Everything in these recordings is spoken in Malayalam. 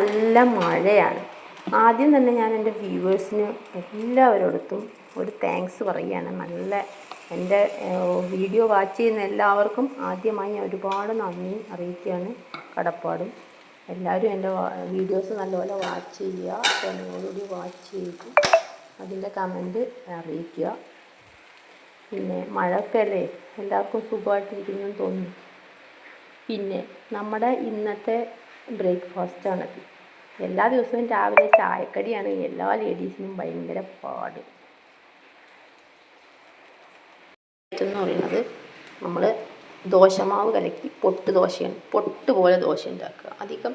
നല്ല മഴയാണ്. ആദ്യം തന്നെ ഞാൻ എന്റെ വ്യൂവേഴ്സിന് എല്ലാവരോടത്തും ഒരു താങ്ക്സ് പറയുകയാണ്. നല്ല എന്റെ വീഡിയോ വാച്ച് ചെയ്യുന്ന എല്ലാവർക്കും ആദ്യമായി ഞാൻ ഒരുപാട് നന്ദി അറിയിക്കുകയാണ് കടപ്പാടും. എല്ലാവരും എന്റെ വീഡിയോസ് നല്ലപോലെ വാച്ച് ചെയ്യുക. ക്ഷമയോടുകൂടി വാച്ച് ചെയ്ത് അതിന്റെ കമന്റ് അറിയിക്കുക. പിന്നെ മഴയൊക്കെ അല്ലേ എല്ലാവർക്കും സുഖമായിട്ടിരിക്കുന്നു തോന്നുന്നു. പിന്നെ നമ്മുടെ ഇന്നത്തെ ബ്രേക്ക്ഫാസ്റ്റാണത് എല്ലാ ദിവസവും രാവിലെ ചായക്കടിയാണ്. എല്ലാ ലേഡീസിനും ഭയങ്കര പാട്. എന്ന് പറയുന്നത് നമ്മൾ ദോശമാവ് കലക്കി പൊട്ട് ദോശയാണ്. പൊട്ട് പോലെ ദോശ ഉണ്ടാക്കുക. അധികം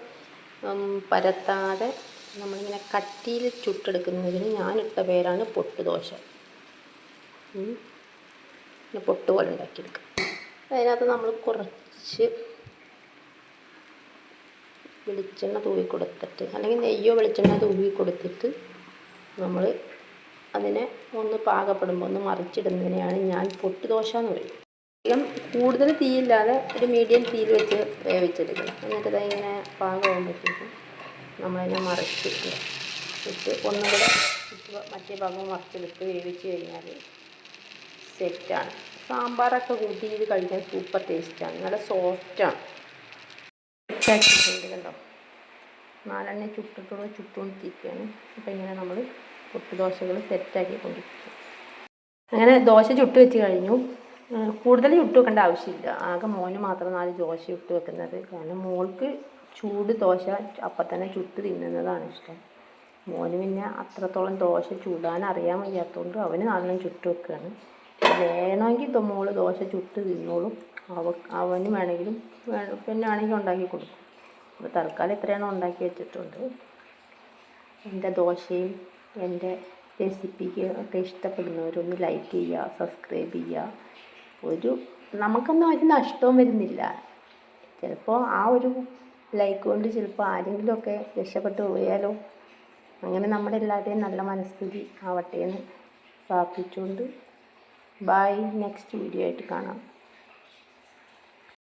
പരത്താതെ നമ്മളിങ്ങനെ കട്ടിയിൽ ചുട്ടെടുക്കുന്നതിന് ഞാനിട്ട പേരാണ് പൊട്ട് ദോശ. പൊട്ട് പോലെ ഉണ്ടാക്കിയെടുക്കുക. അതിനകത്ത് നമ്മൾ കുറച്ച് വെളിച്ചെണ്ണ തൂവി കൊടുത്തിട്ട് അല്ലെങ്കിൽ നെയ്യോ വെളിച്ചെണ്ണ തൂവി കൊടുത്തിട്ട് നമ്മൾ അതിനെ ഒന്ന് പാകപ്പെടുമ്പോൾ ഒന്ന് മറിച്ചിടുന്നതിനെയാണ് ഞാൻ പൊട്ടുദോശ എന്ന് പറയും. കൂടുതൽ തീയില്ലാതെ ഒരു മീഡിയം തീയിൽ വെച്ച് വേവിച്ചെടുക്കണം എന്നിട്ട് അത് ഇങ്ങനെ പാകമാകുമ്പോഴത്തേക്കും നമ്മളതിനെ മറിച്ചിട്ട് ഇട്ട് ഒന്നുകൂടെ മറ്റേ ഭാഗം മറിച്ചെടുത്ത് വേവിച്ച് കഴിഞ്ഞാൽ സെറ്റാണ് സാമ്പാറൊക്കെ കൂട്ടി ഇത് കഴിക്കാൻ സൂപ്പർ ടേസ്റ്റാണ് നല്ല സോഫ്റ്റാണ് ചട്ടിട്ടുണ്ട് കണ്ടോ നാലെണ്ണ ചുട്ടിട്ടുള്ള ചുട്ടുകൊണ്ടിരിക്കുകയാണ്. അപ്പോൾ ഇങ്ങനെ നമ്മൾ പൊട്ടുദോശകൾ സെറ്റാക്കി കൊണ്ടിരിക്കും അങ്ങനെ ദോശ ചുട്ട് വെച്ച് കഴിഞ്ഞു. കൂടുതൽ ചുട്ട് വെക്കേണ്ട ആവശ്യമില്ല. ആകെ മോന് മാത്രം നാല് ദോശ ചുട്ട് വെക്കുന്നത്. കാരണം മോൾക്ക് ചൂട് ദോശ അപ്പം തന്നെ ചുട്ട് തിന്നുന്നതാണ് ഇഷ്ടം. മോന് പിന്നെ അത്രത്തോളം ദോശ ചൂടാൻ അറിയാൻ വയ്യാത്തതുകൊണ്ട് അവന് നാലെണ്ണം ചുട്ട് വെക്കുകയാണ് വേണമെങ്കിൽ ഇപ്പം മോൾ ദോശ ചുട്ട് തിന്നോളും. അവ അവന് വേണമെങ്കിലും വേണം പിന്നെ ആണെങ്കിൽ ഉണ്ടാക്കി കൊടുക്കും. അപ്പോൾ തൽക്കാലം ഇത്രയാണ് ഉണ്ടാക്കി വെച്ചിട്ടുണ്ട്. എന്റെ ദോശയും എന്റെ റെസിപ്പിക്ക് ഒക്കെ ഇഷ്ടപ്പെടുന്നവരൊന്ന് ലൈക്ക് ചെയ്യുക സബ്സ്ക്രൈബ് ചെയ്യുക. ഒരു നമുക്കൊന്നും ഒരു നഷ്ടവും വരുന്നില്ല. ചിലപ്പോൾ ആ ഒരു ലൈക്ക് കൊണ്ട് ചിലപ്പോൾ ആരെങ്കിലുമൊക്കെ രക്ഷപ്പെട്ടു പോയാലോ? അങ്ങനെ നമ്മുടെ എല്ലാവരുടെയും നല്ല മനസ്ഥിതി ആവട്ടെ എന്ന് പ്രാർത്ഥിച്ചുകൊണ്ട് ബൈ നെക്സ്റ്റ് വീഡിയോ ആയിട്ട് കാണാം.